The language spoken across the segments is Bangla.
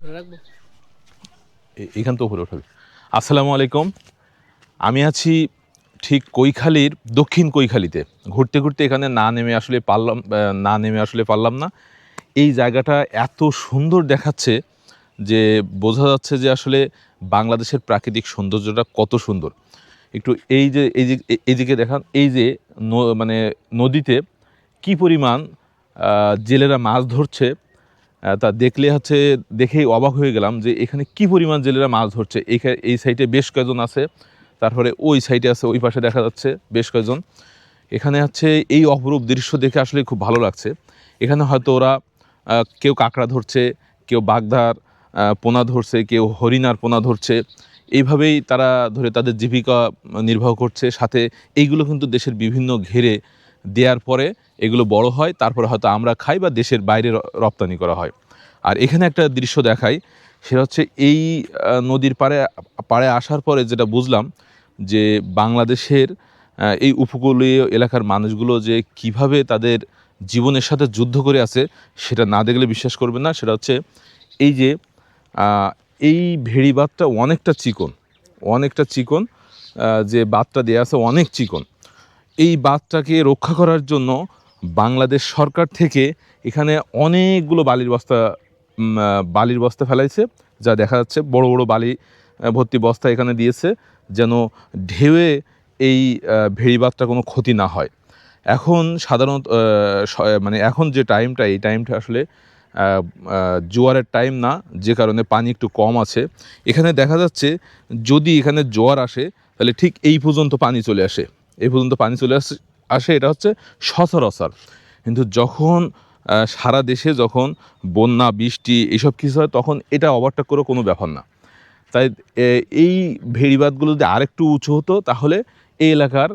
রাখব? এ- এখান তো উপরে উঠাবে আসসালামু আলাইকুম। আমি আছি ঠিক কৈখালির, দক্ষিণ কৈখালিতে। ঘুরতে ঘুরতে এখানে না নেমে আসলে পারলাম না নেমে আসলে পারলাম না। এই জায়গাটা এত সুন্দর দেখাচ্ছে যে বোঝা যাচ্ছে যে আসলে বাংলাদেশের প্রাকৃতিক সৌন্দর্যটা কত সুন্দর। একটু এই যে এই যে দেখান, এই যে মানে নদীতে কি পরিমাণ জেলেরা মাছ ধরছে তা দেখলে হচ্ছে দেখেই অবাক হয়ে গেলাম যে এখানে কি পরিমাণ জেলেরা মাছ ধরছে। এইখানে এই সাইডে বেশ কয়েকজন আছে, তারপরে ওই সাইডে আছে, ওই পাশে দেখা যাচ্ছে বেশ কয়েকজন এখানে হচ্ছে এই অপরূপ দৃশ্য দেখে আসলে খুব ভালো লাগছে। এখানে হয়তো ওরা কেউ কাঁকড়া ধরছে, কেউ বাগদার পোনা ধরছে, কেউ হরিণার পোনা ধরছে। এইভাবেই তারা ধরে তাদের জীবিকা নির্বাহ করছে। সাথে এইগুলো কিন্তু দেশের বিভিন্ন ঘেরে দেওয়ার পরে এগুলো বড় হয়, তারপরে হয়তো আমরা খাই বা দেশের বাইরে রপ্তানি করা হয়। আর এখানে একটা দৃশ্য দেখাই, সেটা হচ্ছে এই নদীর পাড়ে পাড়ে আসার পরে যেটা বুঝলাম যে বাংলাদেশের এই উপকূলীয় এলাকার মানুষগুলো যে কীভাবে তাদের জীবনের সাথে যুদ্ধ করে আছে, সেটা না দেখলে বিশ্বাস করবে না। সেটা হচ্ছে এই যে এই ভেড়ি বাঁধটা অনেকটা চিকন অনেকটা চিকন যে বাঁধটা দেওয়া আছে অনেক চিকন। এই বাঁধটাকে রক্ষা করার জন্য বাংলাদেশ সরকার থেকে এখানে অনেকগুলো বালির বস্তা বালির বস্তা ফেলাইছে যা দেখা যাচ্ছে বড় বড় বালি ভর্তি বস্তা এখানে দিয়েছে যেন ঢেউয়ে এই আহ, ভেড়িবাঁধটা কোনো ক্ষতি না হয়। এখন সাধারণত মানে এখন যে টাইমটা এই টাইমটা আসলে জোয়ারের টাইম না যে কারণে পানি একটু কম আছে। এখানে দেখা যাচ্ছে যদি এখানে জোয়ার আসে তাহলে ঠিক এই পর্যন্ত পানি চলে আসে। এই পর্যন্ত পানি চলে আসে আসে, এটা হচ্ছে সচরাচর। কিন্তু যখন সারা দেশে যখন বন্যা, বৃষ্টি এইসব কিছু হয়, তখন এটা ওভারটেক করে কোনো ব্যাপার না। তাই এই ভেড়িবাদগুলো যদি আরেকটু উঁচু হতো, তাহলে এই এলাকার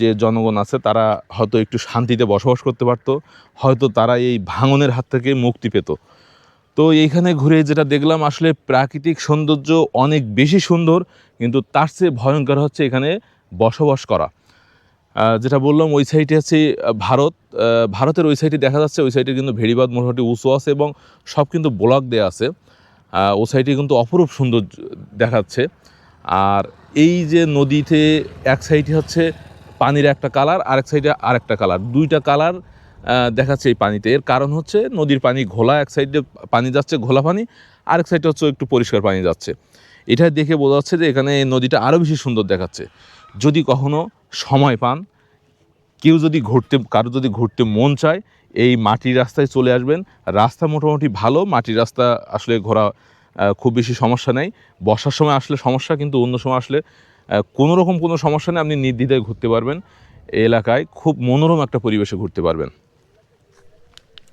যে জনগণ আছে, তারা হয়তো একটু শান্তিতে বসবাস করতে পারতো, হয়তো তারা এই ভাঙনের হাত থেকে মুক্তি পেত। তো এইখানে ঘুরে যেটা দেখলাম, আসলে প্রাকৃতিক সৌন্দর্য অনেক বেশি সুন্দর, কিন্তু তার চেয়ে ভয়ঙ্কর হচ্ছে এখানে বসবাস করা। যেটা বললাম, ওই সাইডে আছে ভারত। ভারতের ওই সাইডে দেখা যাচ্ছে, ওই সাইডে কিন্তু ভেড়িবাদ মোটামুটি উঁচু আছে এবং সব কিন্তু ব্লক দেওয়া আছে। ও সাইডে কিন্তু অপরূপ সুন্দর দেখাচ্ছে। আর এই যে নদীতে এক সাইডে হচ্ছে পানির একটা কালার আরেক সাইডে আরেকটা কালার দুইটা কালার দেখাচ্ছে এই পানিতে। এর কারণ হচ্ছে, নদীর পানি ঘোলা, এক সাইডে পানি যাচ্ছে ঘোলা পানি, আরেক সাইডে হচ্ছে একটু পরিষ্কার পানি যাচ্ছে। এটা দেখে বোঝা যাচ্ছে যে এখানে নদীটা আরও বেশি সুন্দর দেখাচ্ছে। যদি কখনো সময় পান, কেউ যদি ঘুরতে, কারও যদি ঘুরতে মন চায়, এই মাটির রাস্তায় চলে আসবেন। রাস্তা মোটামুটি ভালো, মাটির রাস্তা আসলে ঘোরা খুব বেশি সমস্যা নেই। বর্ষার সময় আসলে সমস্যা, কিন্তু অন্য সময় আসলে কোনো রকম কোনো সমস্যা নেই, আপনি নির্দ্বিধায় ঘুরতে পারবেন। এলাকায় খুব মনোরম একটা পরিবেশে ঘুরতে পারবেন।